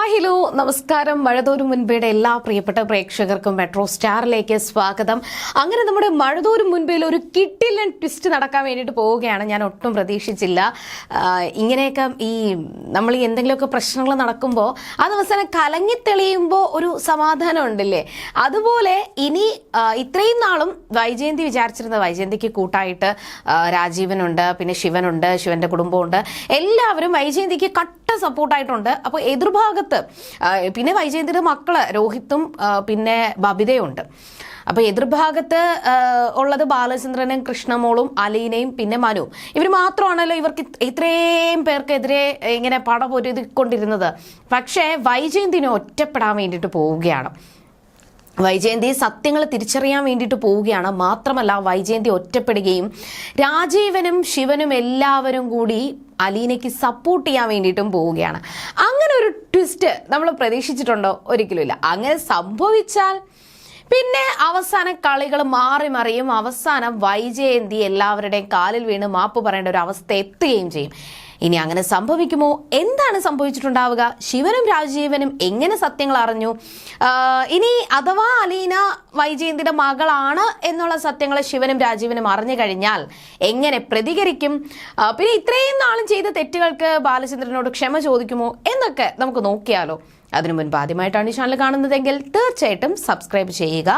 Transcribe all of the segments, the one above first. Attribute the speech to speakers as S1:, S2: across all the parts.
S1: Hi hello നമസ്കാരം. മഴതോരും മുൻപേടെ എല്ലാ പ്രിയപ്പെട്ട പ്രേക്ഷകർക്കും മെട്രോ സ്റ്റാറിലേക്ക് സ്വാഗതം. അങ്ങനെ നമ്മുടെ മഴതോരും മുൻപേൽ ഒരു കിട്ടില്ലൻ ട്വിസ്റ്റ് നടക്കാൻ വേണ്ടിയിട്ട് പോവുകയാണ്. ഞാൻ ഒട്ടും പ്രതീക്ഷിച്ചില്ല. ഇങ്ങനെയൊക്കെ ഈ നമ്മൾ ഈ എന്തെങ്കിലുമൊക്കെ പ്രശ്നങ്ങൾ നടക്കുമ്പോൾ ആ അവസാനം കലങ്ങി തെളിയുമ്പോൾ ഒരു സമാധാനം ഉണ്ടല്ലേ? അതുപോലെ ഇനി ഇത്രയും നാളും വൈജയന്തി വിചാരിച്ചിരുന്ന വൈജയന്തിക്ക് കൂട്ടായിട്ട് രാജീവനുണ്ട് പിന്നെ ശിവനുണ്ട് ശിവന്റെ കുടുംബമുണ്ട് എല്ലാവരും വൈജയന്തിക്ക് കട്ട സപ്പോർട്ടായിട്ടുണ്ട് അപ്പോൾ എതിർഭാഗത്ത് പിന്നെ വൈജയന്തിയുടെ മക്കൾ രോഹിത്തും പിന്നെ ബബിതയുണ്ട്. അപ്പോൾ എതിർഭാഗത്ത് ഉള്ളത് ബാലചന്ദ്രനും കൃഷ്ണമോളും അലീനയും പിന്നെ മനു. ഇവർ മാത്രമാണല്ലോ ഇവർക്ക് ഇത് ഇത്രയും പേർക്കെതിരെ ഇങ്ങനെ പടപൊരുതിക്കൊണ്ടിരുന്നത്. പക്ഷേ വൈജയന്തിനെ ഒറ്റപ്പെടാൻ വേണ്ടിയിട്ട് പോവുകയാണ്. വൈജയന്തി സത്യങ്ങൾ തിരിച്ചറിയാൻ വേണ്ടിയിട്ട് പോവുകയാണ്. മാത്രമല്ല വൈജയന്തി ഒറ്റപ്പെടുകയും രാജീവനും ശിവനും എല്ലാവരും കൂടി അലീനയ്ക്ക് സപ്പോർട്ട് ചെയ്യാൻ വേണ്ടിയിട്ടും പോവുകയാണ്. അങ്ങനെ ഒരു ട്വിസ്റ്റ് നമ്മൾ പ്രതീക്ഷിച്ചിട്ടുണ്ടോ? ഒരിക്കലുമില്ല അങ്ങനെ സംഭവിച്ചാൽ പിന്നെ അവസാന കളികൾ മാറി മറിയും. അവസാനം വൈജയന്തി എല്ലാവരുടെയും കാലിൽ വീണ് മാപ്പ് പറയേണ്ട ഒരു അവസ്ഥ എത്തുകയും ചെയ്യും. ഇനി അങ്ങനെ സംഭവിക്കുമോ? എന്താണ് സംഭവിച്ചിട്ടുണ്ടാവുക? ശിവനും രാജീവനും എങ്ങനെ സത്യങ്ങൾ അറിഞ്ഞു? ഇനി അഥവാ അലീന വൈജയന്തിന്റെ മകളാണ് എന്നുള്ള സത്യങ്ങൾ ശിവനും രാജീവനും അറിഞ്ഞു കഴിഞ്ഞാൽ എങ്ങനെ പ്രതികരിക്കും? പിന്നെ ഇത്രയും നാളും ചെയ്ത തെറ്റുകൾക്ക് ബാലചന്ദ്രനോട് ക്ഷമ ചോദിക്കുമോ? എന്നൊക്കെ നമുക്ക് നോക്കിയാലോ. അതിനു മുൻപ് ആദ്യമായിട്ടാണ് ഈ ചാനൽ കാണുന്നതെങ്കിൽ തീർച്ചയായിട്ടും സബ്സ്ക്രൈബ് ചെയ്യുക.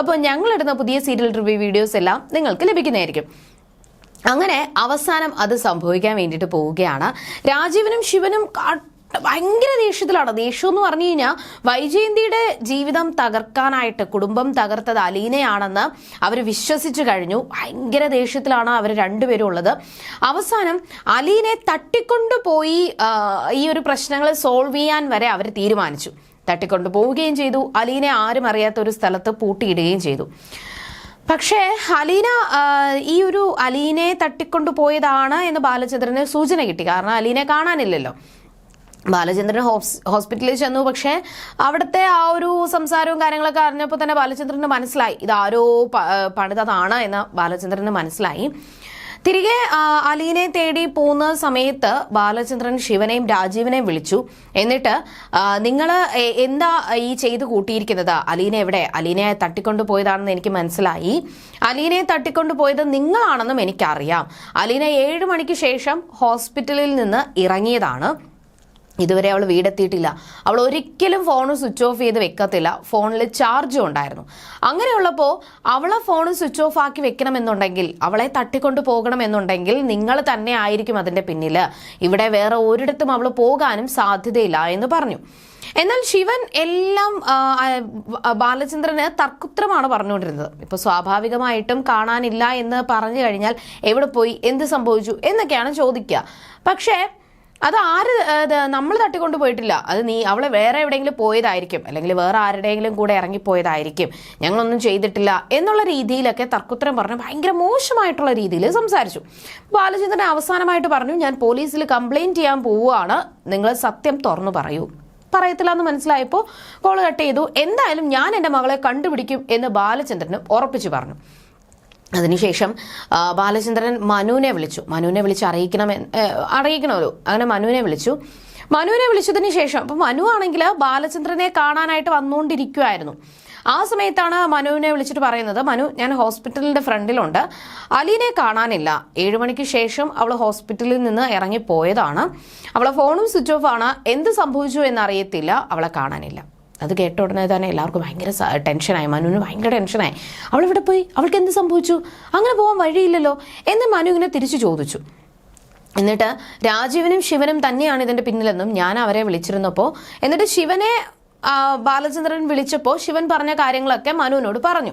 S1: അപ്പോൾ ഞങ്ങളിടുന്ന പുതിയ സീരിയൽ റിവ്യൂ വീഡിയോസ് എല്ലാം നിങ്ങൾക്ക് ലഭിക്കുന്നതായിരിക്കും. അങ്ങനെ അവസാനം അത് സംഭവിക്കാൻ വേണ്ടിയിട്ട് പോവുകയാണ്. രാജീവനും ശിവനും ഭയങ്കര ദേഷ്യത്തിലാണ്. ദേഷ്യം എന്ന് പറഞ്ഞു കഴിഞ്ഞാൽ വൈജയന്തിയുടെ ജീവിതം തകർക്കാനായിട്ട് കുടുംബം തകർത്തത് അലീനയാണെന്ന് അവർ വിശ്വസിച്ചു കഴിഞ്ഞു. ഭയങ്കര ദേഷ്യത്തിലാണ് അവർ രണ്ടുപേരും ഉള്ളത്. അവസാനം അലീനെ തട്ടിക്കൊണ്ടുപോയി ഈ ഒരു പ്രശ്നങ്ങൾ സോൾവ് ചെയ്യാൻ വരെ അവർ തീരുമാനിച്ചു. തട്ടിക്കൊണ്ടു പോവുകയും ചെയ്തു. അലീനെ ആരും അറിയാത്ത ഒരു സ്ഥലത്ത് പൂട്ടിയിടുകയും ചെയ്തു. പക്ഷേ അലീന ഈ ഒരു അലീനയെ തട്ടിക്കൊണ്ടു പോയതാണ് എന്ന് ബാലചന്ദ്രന് സൂചന കിട്ടി. കാരണം അലീനെ കാണാനില്ലല്ലോ. ബാലചന്ദ്രൻ ഹോസ് ഹോസ്പിറ്റലിൽ ചെന്നു. പക്ഷേ അവിടുത്തെ ആ ഒരു സംസാരവും കാര്യങ്ങളൊക്കെ അറിഞ്ഞപ്പോൾ തന്നെ ബാലചന്ദ്രന് മനസ്സിലായി. ഇതാരോ പണിതതാണ് എന്ന് ബാലചന്ദ്രന് മനസ്സിലായി. തിരികെ അലീനെ തേടി പോകുന്ന സമയത്ത് ബാലചന്ദ്രൻ ശിവനെയും രാജീവനെയും വിളിച്ചു. എന്നിട്ട് നിങ്ങൾ എന്താ ഈ ചെയ്തു കൂട്ടിയിരിക്കുന്നത്? അലീനെ എവിടെ? അലീനെ തട്ടിക്കൊണ്ടു പോയതാണെന്ന് എനിക്ക് മനസ്സിലായി. അലീനെ തട്ടിക്കൊണ്ടു പോയത് നിങ്ങളാണെന്നും എനിക്കറിയാം. അലീന ഏഴ് മണിക്ക് ശേഷം ഹോസ്പിറ്റലിൽ നിന്ന് ഇറങ്ങിയതാണ്. ഇതുവരെ അവൾ വീടെത്തിയിട്ടില്ല. അവൾ ഒരിക്കലും ഫോൺ സ്വിച്ച് ഓഫ് ചെയ്ത് വെക്കത്തില്ല. ഫോണിൽ ചാർജും ഉണ്ടായിരുന്നു. അങ്ങനെയുള്ളപ്പോൾ അവളെ ഫോൺ സ്വിച്ച് ഓഫ് ആക്കി വെക്കണമെന്നുണ്ടെങ്കിൽ അവളെ തട്ടിക്കൊണ്ട് പോകണമെന്നുണ്ടെങ്കിൽ നിങ്ങൾ തന്നെ ആയിരിക്കും അതിന്റെ പിന്നിൽ ഇവിടെ വേറെ ഒരിടത്തും അവൾ പോകാനും സാധ്യതയില്ല എന്ന് പറഞ്ഞു. എന്നാൽ ശിവൻ എല്ലാം ബാലചന്ദ്രന് തർക്കുത്രമാണ് പറഞ്ഞുകൊണ്ടിരുന്നത്. ഇപ്പൊ സ്വാഭാവികമായിട്ടും കാണാനില്ല എന്ന് പറഞ്ഞു കഴിഞ്ഞാൽ എവിടെ പോയി എന്ത് സംഭവിച്ചു എന്നൊക്കെയാണ് ചോദിക്കുക. പക്ഷേ അത് ആര് നമ്മൾ തട്ടിക്കൊണ്ട് പോയിട്ടില്ല. അത് നീ അവളെ വേറെ എവിടെയെങ്കിലും പോയതായിരിക്കും. അല്ലെങ്കിൽ വേറെ ആരുടെയെങ്കിലും കൂടെ ഇറങ്ങിപ്പോയതായിരിക്കും. ഞങ്ങളൊന്നും ചെയ്തിട്ടില്ല എന്നുള്ള രീതിയിലൊക്കെ തർക്കുത്തരം പറഞ്ഞ് ഭയങ്കര മോശമായിട്ടുള്ള രീതിയിൽ സംസാരിച്ചു. ബാലചന്ദ്രൻ അവസാനമായിട്ട് പറഞ്ഞു ഞാൻ പോലീസിൽ കംപ്ലൈന്റ് ചെയ്യാൻ പോവുകയാണ്. നിങ്ങൾ സത്യം തുറന്നു പറയൂ. പറയത്തില്ല എന്ന് മനസ്സിലായപ്പോൾ കോൾ കട്ട് ചെയ്തു. എന്തായാലും ഞാൻ എന്റെ മകളെ കണ്ടുപിടിക്കും എന്ന് ബാലചന്ദ്രനും ഉറപ്പിച്ചു പറഞ്ഞു. അതിനുശേഷം ബാലചന്ദ്രൻ മനുവിനെ വിളിച്ചു. മനുവിനെ വിളിച്ച് അറിയിക്കണം അറിയിക്കണമല്ലോ. അങ്ങനെ മനുവിനെ വിളിച്ചു. മനുവിനെ വിളിച്ചതിന് ശേഷം അപ്പം മനു ആണെങ്കിൽ ബാലചന്ദ്രനെ കാണാനായിട്ട് വന്നുകൊണ്ടിരിക്കുമായിരുന്നു ആ സമയത്താണ് മനുവിനെ വിളിച്ചിട്ട് പറയുന്നത് മനു ഞാൻ ഹോസ്പിറ്റലിന്റെ ഫ്രണ്ടിലുണ്ട്. അലീനെ കാണാനില്ല. ഏഴു മണിക്ക് ശേഷം അവൾ ഹോസ്പിറ്റലിൽ നിന്ന് ഇറങ്ങിപ്പോയതാണ്. അവളെ ഫോണും സ്വിച്ച് ഓഫ് ആണ്. എന്ത് സംഭവിച്ചു എന്നറിയത്തില്ല. അവളെ കാണാനില്ല. അത് കേട്ട ഉടനെ തന്നെ എല്ലാവർക്കും ഭയങ്കര ടെൻഷനായി മനുവിന് ഭയങ്കര ടെൻഷനായി അവൾ ഇവിടെ പോയി? അവൾക്ക് എന്ത് സംഭവിച്ചു? അങ്ങനെ പോകാൻ വഴിയില്ലല്ലോ എന്ന് മനു ഇങ്ങനെ തിരിച്ചു ചോദിച്ചു. എന്നിട്ട് രാജീവനും ശിവനും തന്നെയാണ് ഇതിന്റെ പിന്നിലെന്നും ഞാൻ അവരെ വിളിച്ചിരുന്നപ്പോൾ എന്നിട്ട് ശിവനെ ബാലചന്ദ്രൻ വിളിച്ചപ്പോൾ ശിവൻ പറഞ്ഞ കാര്യങ്ങളൊക്കെ മനുവിനോട് പറഞ്ഞു.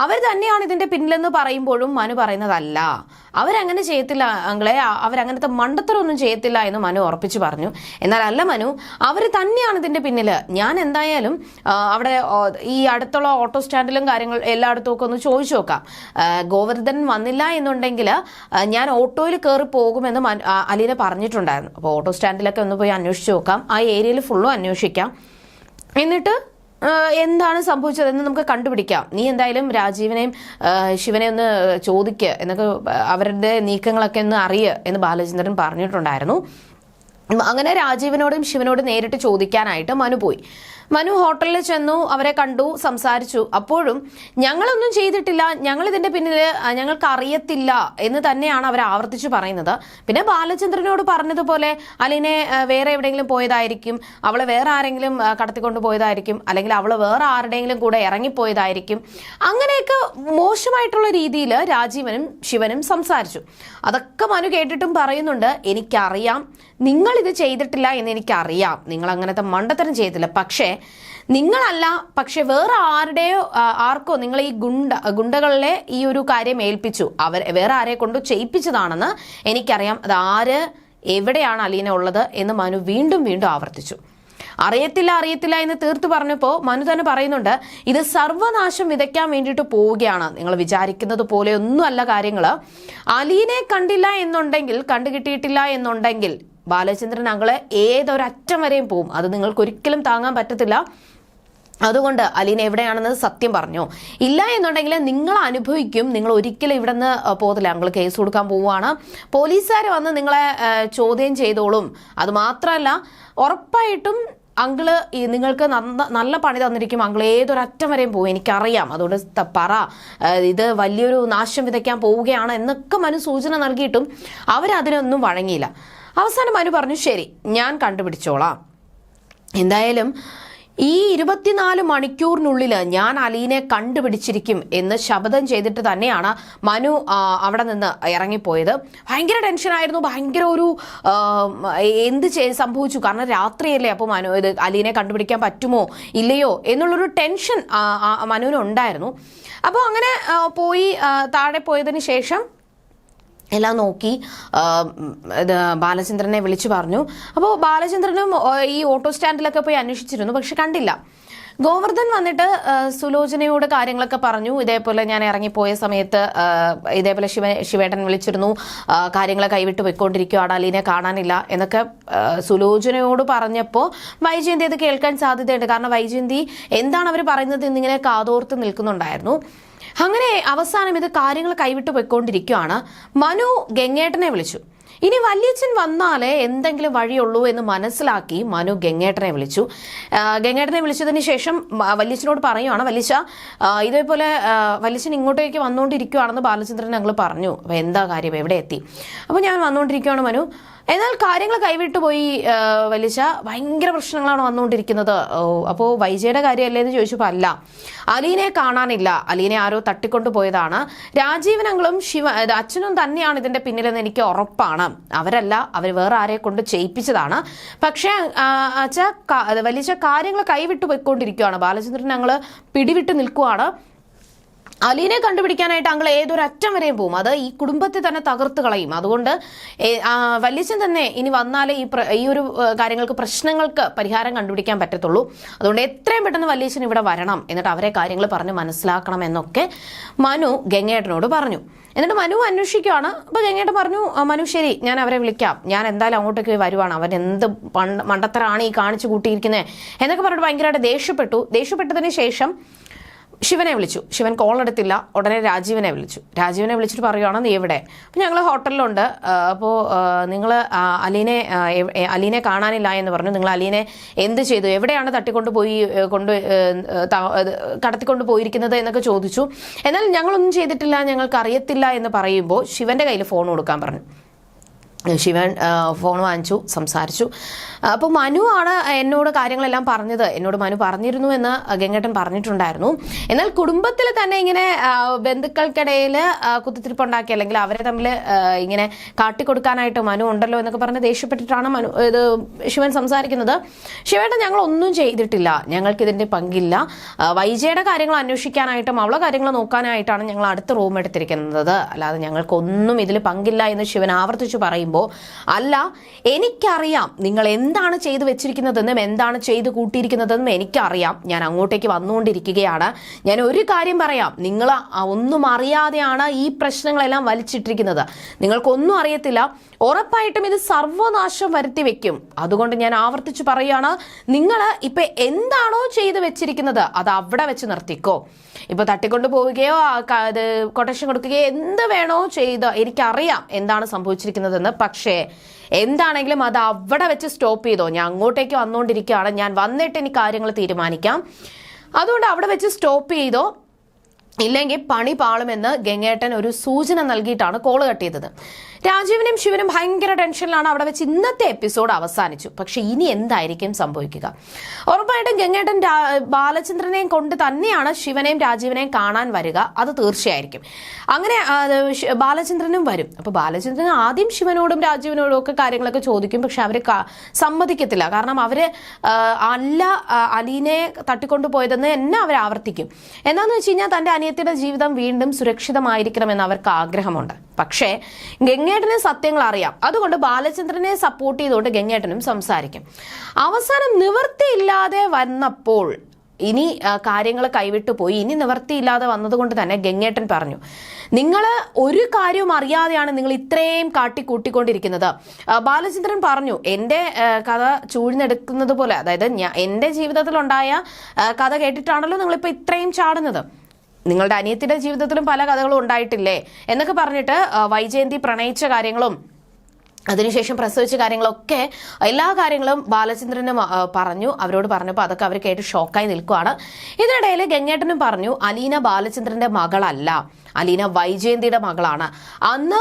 S1: അവർ തന്നെയാണ് ഇതിന്റെ പിന്നിലെന്ന് പറയുമ്പോഴും മനു പറയുന്നതല്ല. അവരങ്ങനെ ചെയ്യത്തില്ല അങ്ങളെ അവരങ്ങനത്തെ മണ്ടത്തരൊന്നും ചെയ്യത്തില്ല എന്ന് മനു ഉറപ്പിച്ചു പറഞ്ഞു. എന്നാൽ അല്ല മനു അവർ തന്നെയാണ് ഇതിന്റെ പിന്നിൽ ഞാൻ എന്തായാലും അവിടെ ഈ അടുത്തുള്ള ഓട്ടോ സ്റ്റാൻഡിലും കാര്യങ്ങൾ എല്ലായിടത്തും ഒക്കെ ഒന്ന് ചോദിച്ചു നോക്കാം. ഗോവർദ്ധൻ വന്നില്ല എന്നുണ്ടെങ്കിൽ ഞാൻ ഓട്ടോയിൽ കയറി പോകുമെന്ന് മനു- അലീന പറഞ്ഞിട്ടുണ്ടായിരുന്നു. അപ്പോൾ ഓട്ടോ സ്റ്റാൻഡിലൊക്കെ ഒന്ന് പോയി അന്വേഷിച്ച് നോക്കാം. ആ ഏരിയയിൽ ഫുള്ളും അന്വേഷിക്കാം. എന്നിട്ട് എന്താണ് സംഭവിച്ചതെന്ന് നമുക്ക് കണ്ടുപിടിക്കാം. നീ എന്തായാലും രാജീവനെയും ശിവനെ ഒന്ന് ചോദിക്കുക എന്നൊക്കെ അവരുടെ നീക്കങ്ങളൊക്കെ ഒന്ന് അറിയുക എന്ന് ബാലചന്ദ്രൻ പറഞ്ഞിട്ടുണ്ടായിരുന്നു. അങ്ങനെ രാജീവിനോടും ശിവനോടും നേരിട്ട് ചോദിക്കാനായിട്ട് മനു പോയി. മനു ഹോട്ടലിൽ ചെന്നു അവരെ കണ്ടു സംസാരിച്ചു. അപ്പോഴും ഞങ്ങളൊന്നും ചെയ്തിട്ടില്ല ഞങ്ങൾ ഇതിന്റെ പിന്നിൽ ഞങ്ങൾക്ക് അറിയത്തില്ല എന്ന് തന്നെയാണ് അവർ ആവർത്തിച്ചു പറയുന്നത്. പിന്നെ ബാലചന്ദ്രനോട് പറഞ്ഞതുപോലെ അലീനെ വേറെ എവിടെയെങ്കിലും പോയതായിരിക്കും അവളെ വേറെ ആരെങ്കിലും കടത്തിക്കൊണ്ട് പോയതായിരിക്കും അല്ലെങ്കിൽ അവൾ വേറെ ആരുടെയെങ്കിലും കൂടെ ഇറങ്ങിപ്പോയതായിരിക്കും. അങ്ങനെയൊക്കെ മോശമായിട്ടുള്ള രീതിയിൽ രാജീവനും ശിവനും സംസാരിച്ചു. അതൊക്കെ മനു കേട്ടിട്ടും പറയുന്നുണ്ട് എനിക്കറിയാം നിങ്ങൾ ഇത് ചെയ്തിട്ടില്ല എന്ന് എനിക്കറിയാം നിങ്ങൾ അങ്ങനത്തെ മണ്ടത്തരം ചെയ്തില്ല. പക്ഷേ നിങ്ങളല്ല പക്ഷെ വേറെ ആരുടെയോ ആർക്കോ നിങ്ങൾ ഈ ഗുണ്ട ഗുണ്ടകളിലെ ഈ ഒരു കാര്യം ഏൽപ്പിച്ചു. അവർ വേറെ ആരെ കൊണ്ടോ ചെയ്യിപ്പിച്ചതാണെന്ന് എനിക്കറിയാം. അത് ആര് എവിടെയാണ് അലീന ഉള്ളത് എന്ന് മനു വീണ്ടും വീണ്ടും ആവർത്തിച്ചു. അറിയത്തില്ല അറിയത്തില്ല എന്ന് തീർത്തു പറഞ്ഞപ്പോൾ മനു തന്നെ പറയുന്നുണ്ട് ഇത് സർവനാശം വിതയ്ക്കാൻ വേണ്ടിയിട്ട് പോവുകയാണ്. നിങ്ങൾ വിചാരിക്കുന്നത് പോലെ ഒന്നുമല്ല കാര്യങ്ങൾ അലീനെ കണ്ടില്ല എന്നുണ്ടെങ്കിൽ കണ്ടുകിട്ടിയിട്ടില്ല എന്നുണ്ടെങ്കിൽ ബാലചന്ദ്രൻ അങ്ങളെ ഏതൊരറ്റം വരെയും പോവും. അത് നിങ്ങൾക്ക് ഒരിക്കലും താങ്ങാൻ പറ്റത്തില്ല. അതുകൊണ്ട് അലീൻ എവിടെയാണെന്ന് സത്യം പറഞ്ഞു. ഇല്ല എന്നുണ്ടെങ്കിൽ നിങ്ങൾ അനുഭവിക്കും. നിങ്ങൾ ഒരിക്കലും ഇവിടെ നിന്ന് പോകത്തില്ല. ഞങ്ങൾ കേസ് കൊടുക്കാൻ പോവുകയാണ് പോലീസുകാർ വന്ന് നിങ്ങളെ ചോദ്യം ചെയ്തോളും. അതുമാത്രമല്ല ഉറപ്പായിട്ടും അങ്കിൾ നിങ്ങൾക്ക് നല്ല പണി തന്നിരിക്കും. അങ്കിൾ ഏതൊരറ്റം വരെയും പോകും എനിക്കറിയാം. അതുകൊണ്ട് പറ. ഇത് വലിയൊരു നാശം വിതയ്ക്കാൻ പോവുകയാണ് എന്നൊക്കെ മനു സൂചന നൽകിയിട്ടും അവരതിനൊന്നും വഴങ്ങിയില്ല. അവസാനം അനു പറഞ്ഞു ശരി ഞാൻ കണ്ടുപിടിച്ചോളാം. എന്തായാലും ഈ ഇരുപത്തിനാല് മണിക്കൂറിനുള്ളിൽ ഞാൻ അലീനെ കണ്ടുപിടിച്ചിരിക്കും എന്ന് ശബ്ദം ചെയ്തിട്ട് തന്നെയാണ് മനു അവിടെ നിന്ന് ഇറങ്ങിപ്പോയത്. ഭയങ്കര ടെൻഷനായിരുന്നു ഭയങ്കര ഒരു എന്ത് സംഭവിച്ചു? കാരണം രാത്രിയല്ലേ അപ്പോൾ മനു ഇത് അലീനെ കണ്ടുപിടിക്കാൻ പറ്റുമോ ഇല്ലയോ എന്നുള്ളൊരു ടെൻഷൻ ആ, ആ, മനുവിന് ഉണ്ടായിരുന്നു. അപ്പോൾ അങ്ങനെ പോയി താഴെ പോയതിന് ശേഷം എല്ലാം നോക്കി ബാലചന്ദ്രനെ വിളിച്ചു പറഞ്ഞു. അപ്പോൾ ബാലചന്ദ്രനും ഈ ഓട്ടോ സ്റ്റാൻഡിലൊക്കെ പോയി അന്വേഷിച്ചിരുന്നു പക്ഷെ കണ്ടില്ല. ഗോവർദ്ധൻ വന്നിട്ട് സുലോചനയോട് കാര്യങ്ങളൊക്കെ പറഞ്ഞു. ഇതേപോലെ ഞാൻ ഇറങ്ങിപ്പോയ സമയത്ത് ഇതേപോലെ ശിവ ശിവേട്ടൻ വിളിച്ചിരുന്നു. കാര്യങ്ങളെ കൈവിട്ട് പോയിക്കൊണ്ടിരിക്കുക അലീനെ കാണാനില്ല എന്നൊക്കെ സുലോചനയോട് പറഞ്ഞപ്പോൾ വൈജയന്തി അത് കേൾക്കാൻ സാധ്യതയുണ്ട്. കാരണം വൈജയന്തി എന്താണ് അവർ പറയുന്നത് എന്നിങ്ങനെ കാതോർത്ത് നിൽക്കുന്നുണ്ടായിരുന്നു. അങ്ങനെ അവസാനം ഇത് കാര്യങ്ങൾ കൈവിട്ട് പോയിക്കൊണ്ടിരിക്കുകയാണ്. മനു ഗംഗേട്ടനെ വിളിച്ചു. ഇനി വല്യച്ഛൻ വന്നാലേ എന്തെങ്കിലും വഴിയുള്ളൂ എന്ന് മനസ്സിലാക്കി മനു ഗംഗേട്ടനെ വിളിച്ചു. ഗംഗേട്ടനെ വിളിച്ചതിന് ശേഷം വല്യച്ഛനോട് പറയുവാണ് വല്യച്ഛ ഇതേപോലെ വല്യച്ഛൻ ഇങ്ങോട്ടേക്ക് വന്നുകൊണ്ടിരിക്കുകയാണെന്ന് ബാലചന്ദ്രൻ ഞങ്ങൾ പറഞ്ഞു. അപ്പോൾ എന്താ കാര്യം? എവിടെ എത്തി? അപ്പോൾ ഞാൻ വന്നുകൊണ്ടിരിക്കുകയാണ് മനു. എന്നാൽ കാര്യങ്ങൾ കൈവിട്ടു പോയി വലിച്ച. ഭയങ്കര പ്രശ്നങ്ങളാണ് വന്നുകൊണ്ടിരിക്കുന്നത്. അപ്പോൾ വൈജയുടെ കാര്യമല്ലേ എന്ന് ചോദിച്ചപ്പോൾ അല്ല. അലീനെ കാണാനില്ല. അലീനെ ആരോ തട്ടിക്കൊണ്ടു പോയതാണ്. രാജീവനങ്ങളും ശിവ അച്ഛനും തന്നെയാണ് ഇതിന്റെ പിന്നിലെന്ന് എനിക്ക് ഉറപ്പാണ്. അവരല്ല അവർ വേറെ ആരെ കൊണ്ട് ചെയ്യിപ്പിച്ചതാണ്. പക്ഷേ അച്ഛ വലിച്ച കാര്യങ്ങൾ കൈവിട്ടു പോയിക്കൊണ്ടിരിക്കുകയാണ് ബാലചന്ദ്രൻ ഞങ്ങൾ പിടിവിട്ട് നിൽക്കുവാണ്. അലീനെ കണ്ടുപിടിക്കാനായിട്ട് ഏതൊരു അറ്റം വരെയും പോകും അത് ഈ കുടുംബത്തെ തന്നെ തകർത്ത് കളയും. അതുകൊണ്ട് വല്യച്ഛൻ തന്നെ ഇനി വന്നാലേ ഈ ഈ ഒരു കാര്യങ്ങൾക്ക് പ്രശ്നങ്ങൾക്ക് പരിഹാരം കണ്ടുപിടിക്കാൻ പറ്റത്തുള്ളൂ. അതുകൊണ്ട് എത്രയും പെട്ടെന്ന് വല്യച്ഛൻ ഇവിടെ വരണം എന്നിട്ട് അവരെ കാര്യങ്ങൾ പറഞ്ഞ് മനസ്സിലാക്കണം എന്നൊക്കെ മനു ഗംഗേട്ടനോട് പറഞ്ഞു. എന്നിട്ട് മനു അന്വേഷിക്കുകയാണ് അപ്പോൾ ഗംഗേട്ടൻ പറഞ്ഞു "ആ, മനു ശരി ഞാൻ അവരെ വിളിക്കാം. ഞാൻ എന്തായാലും അങ്ങോട്ടേക്ക് വരുവാണ്. അവൻ എന്ത് മണ്ടത്തരാണ് ഈ കാണിച്ചു കൂട്ടിയിരിക്കുന്നത് എന്നൊക്കെ പറഞ്ഞിട്ട് ഭയങ്കരമായിട്ട് ദേഷ്യപ്പെട്ടു. ദേഷ്യപ്പെട്ടതിന് ശേഷം ശിവനെ വിളിച്ചു. ശിവൻ കോൾ എടുത്തില്ല. ഉടനെ രാജീവനെ വിളിച്ചു. രാജീവനെ വിളിച്ചിട്ട് പറയുവാണ് നീ എവിടെ? അപ്പം ഞങ്ങൾ ഹോട്ടലിലുണ്ട്. അപ്പോൾ നിങ്ങൾ അലീനെ അലീനെ കാണാനില്ല എന്ന് പറഞ്ഞു. നിങ്ങൾ അലീനെ എന്ത് ചെയ്തു? എവിടെയാണ് തട്ടിക്കൊണ്ട് പോയി കൊണ്ട് കടത്തിക്കൊണ്ട് പോയിരിക്കുന്നത് എന്നൊക്കെ ചോദിച്ചു. എന്നാൽ ഞങ്ങളൊന്നും ചെയ്തിട്ടില്ല ഞങ്ങൾക്ക് അറിയത്തില്ല എന്ന് പറയുമ്പോൾ ശിവന്റെ കയ്യിൽ ഫോൺ കൊടുക്കാൻ പറഞ്ഞു. ശിവൻ ഫോൺ വാങ്ങിച്ചു സംസാരിച്ചു. അപ്പോൾ മനു ആണ് എന്നോട് കാര്യങ്ങളെല്ലാം പറഞ്ഞത്. എന്നോട് മനു പറഞ്ഞിരുന്നു എന്ന് ഗംഗേട്ടൻ പറഞ്ഞിട്ടുണ്ടായിരുന്നു. എന്നാൽ കുടുംബത്തിൽ തന്നെ ഇങ്ങനെ ബന്ധുക്കൾക്കിടയിൽ കുത്തിത്തിരിപ്പുണ്ടാക്കി അല്ലെങ്കിൽ അവരെ തമ്മിൽ ഇങ്ങനെ കാട്ടിക്കൊടുക്കാനായിട്ട് മനു ഉണ്ടല്ലോ എന്നൊക്കെ പറഞ്ഞ് ദേഷ്യപ്പെട്ടിട്ടാണ് മനു ഇത് ശിവൻ സംസാരിക്കുന്നത്. ശിവേട്ടൻ ഞങ്ങൾ ഒന്നും ചെയ്തിട്ടില്ല. ഞങ്ങൾക്ക് ഇതിന്റെ പങ്കില്ല. വൈജയുടെ കാര്യങ്ങൾ അന്വേഷിക്കാനായിട്ടും അവളെ കാര്യങ്ങൾ നോക്കാനായിട്ടാണ് ഞങ്ങൾ അടുത്ത റൂം എടുത്തിരിക്കുന്നത്. അല്ലാതെ ഞങ്ങൾക്കൊന്നും ഇതിൽ പങ്കില്ല എന്ന് ശിവൻ ആവർത്തിച്ചു പറയുമ്പോൾ അല്ല എനിക്കറിയാം നിങ്ങൾ എന്താണ് ചെയ്തു വെച്ചിരിക്കുന്നതെന്നും എന്താണ് ചെയ്തു കൂട്ടിയിരിക്കുന്നതെന്നും എനിക്കറിയാം. ഞാൻ അങ്ങോട്ടേക്ക് വന്നുകൊണ്ടിരിക്കുകയാണ്. ഞാൻ ഒരു കാര്യം പറയാം. നിങ്ങൾ ഒന്നും അറിയാതെയാണ് ഈ പ്രശ്നങ്ങളെല്ലാം വലിച്ചിട്ടിരിക്കുന്നത്. നിങ്ങൾക്കൊന്നും അറിയത്തില്ല. ഉറപ്പായിട്ടും ഇത് സർവനാശം വരുത്തി വെക്കും. അതുകൊണ്ട് ഞാൻ ആവർത്തിച്ച് പറയുകയാണ് നിങ്ങൾ ഇപ്പൊ എന്താണോ ചെയ്തു വെച്ചിരിക്കുന്നത് അത് അവിടെ വെച്ച് നിർത്തിക്കോ. ഇപ്പൊ തട്ടിക്കൊണ്ട് പോവുകയോ അത് കൊട്ടേഷൻ കൊടുക്കുകയോ എന്ത് വേണോ ചെയ്ത് എനിക്കറിയാം എന്താണ് സംഭവിച്ചിരിക്കുന്നതെന്ന്. പക്ഷേ എന്താണെങ്കിലും അത് അവിടെ വെച്ച് സ്റ്റോപ്പ് ചെയ്തോ? ഞാൻ അങ്ങോട്ടേക്ക് വന്നുകൊണ്ടിരിക്കുകയാണ് ഞാൻ വന്നിട്ട് ഇനി കാര്യങ്ങൾ തീരുമാനിക്കാം. അതുകൊണ്ട് അവിടെ വെച്ച് സ്റ്റോപ്പ് ചെയ്തോ? ഇല്ലെങ്കിൽ പണി പാളുമെന്ന് ഗംഗേട്ടൻ ഒരു സൂചന നൽകിയിട്ടാണ് കോൾ കട്ട് ചെയ്തത് രാജീവനും ശിവനും ഭയങ്കര ടെൻഷനിലാണ് അവിടെ വെച്ച് ഇന്നത്തെ എപ്പിസോഡ് അവസാനിച്ചു. പക്ഷെ ഇനി എന്തായിരിക്കും സംഭവിക്കുക? ഉറപ്പായിട്ടും ഗംഗേട്ടൻ ബാലചന്ദ്രനെയും കൊണ്ട് തന്നെയാണ് ശിവനെയും രാജീവനെയും കാണാൻ വരിക. അത് തീർച്ചയായിരിക്കും. അങ്ങനെ ബാലചന്ദ്രനും വരും. അപ്പൊ ബാലചന്ദ്രൻ ആദ്യം ശിവനോടും രാജീവനോടും ഒക്കെ കാര്യങ്ങളൊക്കെ ചോദിക്കും. പക്ഷെ അവർ ക- സമ്മതിക്കത്തില്ല. കാരണം അവർ അല്ല അലീനെ അലീനെ തട്ടിക്കൊണ്ടുപോയതെന്ന് എന്നെ അവർ ആവർത്തിക്കും. എന്താന്ന് വെച്ച് കഴിഞ്ഞാൽ തന്റെ അനിയത്തിയുടെ ജീവിതം വീണ്ടും സുരക്ഷിതമായിരിക്കണമെന്ന് അവർക്ക് ആഗ്രഹമുണ്ട്. പക്ഷേ ഗംഗേട്ടന് സത്യങ്ങൾ അറിയാം. അതുകൊണ്ട് ബാലചന്ദ്രനെ സപ്പോർട്ട് ചെയ്തുകൊണ്ട് ഗംഗേട്ടനും സംസാരിക്കും. അവസാനം നിവൃത്തിയില്ലാതെ വന്നപ്പോൾ ഇനി കാര്യങ്ങൾ കൈവിട്ടു പോയി. ഇനി നിവർത്തിയില്ലാതെ വന്നതുകൊണ്ട് തന്നെ ഗംഗേട്ടൻ പറഞ്ഞു നിങ്ങൾ ഒരു കാര്യവും അറിയാതെയാണ് നിങ്ങൾ ഇത്രയും കാട്ടിക്കൂട്ടിക്കൊണ്ടിരിക്കുന്നത്. ബാലചന്ദ്രൻ പറഞ്ഞു എന്റെ കഥ ചൂഴ്ന്നെടുക്കുന്നത് പോലെ അതായത് എന്റെ ജീവിതത്തിലുണ്ടായ കഥ കേട്ടിട്ടാണല്ലോ നിങ്ങളിപ്പോൾ ഇത്രയും ചാടുന്നത്. നിങ്ങളുടെ അനിയത്തിന്റെ ജീവിതത്തിലും പല കഥകളും ഉണ്ടായിട്ടില്ലേ? എന്നൊക്കെ പറഞ്ഞിട്ട് വൈജയന്തി പ്രണയിച്ച കാര്യങ്ങളും അതിനുശേഷം പ്രസവിച്ച കാര്യങ്ങളൊക്കെ എല്ലാ കാര്യങ്ങളും ബാലചന്ദ്രനും പറഞ്ഞു. അവരോട് പറഞ്ഞപ്പോൾ അതൊക്കെ അവർ കേട്ട് ഷോക്കായി നിൽക്കുവാണ്. ഇതിനിടയിൽ ഗംഗേട്ടനും പറഞ്ഞു അലീന ബാലചന്ദ്രന്റെ മകളല്ല. അലീന വൈജയന്തിയുടെ മകളാണ്. അന്ന്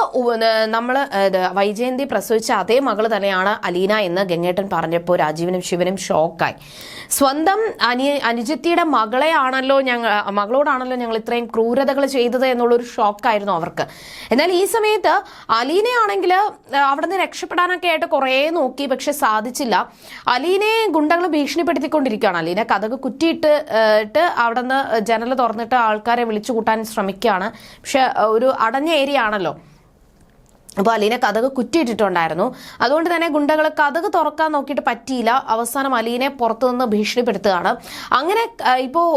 S1: നമ്മൾ വൈജയന്തി പ്രസവിച്ച അതേ മകൾ തന്നെയാണ് അലീന എന്ന് ഗംഗേട്ടൻ പറഞ്ഞപ്പോൾ രാജീവനും ശിവനും ഷോക്കായി. സ്വന്തം അനി അനുജത്തിയുടെ മകളെ ആണല്ലോ ഞങ്ങൾ മകളോടാണല്ലോ ഞങ്ങൾ ഇത്രയും ക്രൂരതകൾ ചെയ്തത് എന്നുള്ളൊരു ഷോക്കായിരുന്നു അവർക്ക്. എന്നാൽ ഈ സമയത്ത് അലീനയാണെങ്കിൽ അവിടെ നിന്ന് രക്ഷപ്പെടാനൊക്കെ ആയിട്ട് കുറേ നോക്കി പക്ഷെ സാധിച്ചില്ല. അലീനെ ഗുണ്ടകൾ ഭീഷണിപ്പെടുത്തിക്കൊണ്ടിരിക്കുകയാണ്. അലീനെ കഥക് കുറ്റിയിട്ട് ഇട്ട് അവിടെ നിന്ന് ജനൽ തുറന്നിട്ട് ആൾക്കാരെ വിളിച്ചു കൂട്ടാൻ ശ്രമിക്കുകയാണ്. പക്ഷെ ഒരു അടഞ്ഞ ഏരിയ ആണല്ലോ. അപ്പോൾ അലീനെ കഥക് കുറ്റിയിട്ടിട്ടുണ്ടായിരുന്നു. അതുകൊണ്ട് തന്നെ ഗുണ്ടകൾ കഥക് തുറക്കാൻ നോക്കിയിട്ട് പറ്റിയില്ല. അവസാനം അലീനെ പുറത്തുനിന്ന് ഭീഷണിപ്പെടുത്തുകയാണ്. അങ്ങനെ ഇപ്പോൾ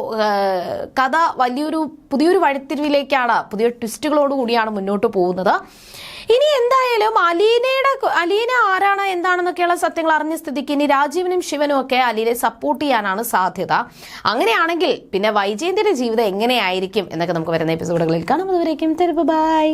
S1: കഥ വലിയൊരു പുതിയൊരു വഴിത്തിരിവിലേക്കാണ് പുതിയ ട്വിസ്റ്റുകളോട് കൂടിയാണ് മുന്നോട്ട് പോകുന്നത്. ഇനി എന്തായാലും അലീനയുടെ അലീന ആരാണ് എന്താണെന്നൊക്കെയുള്ള സത്യങ്ങൾ അറിഞ്ഞ സ്ഥിതിക്ക് ഇനി രാജീവനും ശിവനും ഒക്കെ അലീനെ സപ്പോർട്ട് ചെയ്യാനാണ് സാധ്യത. അങ്ങനെയാണെങ്കിൽ പിന്നെ വൈജയന്തിന്റെ ജീവിതം എങ്ങനെയായിരിക്കും എന്നൊക്കെ നമുക്ക് വരുന്ന എപ്പിസോഡുകളിൽ കാണാം. അതുവരേക്കും ബൈ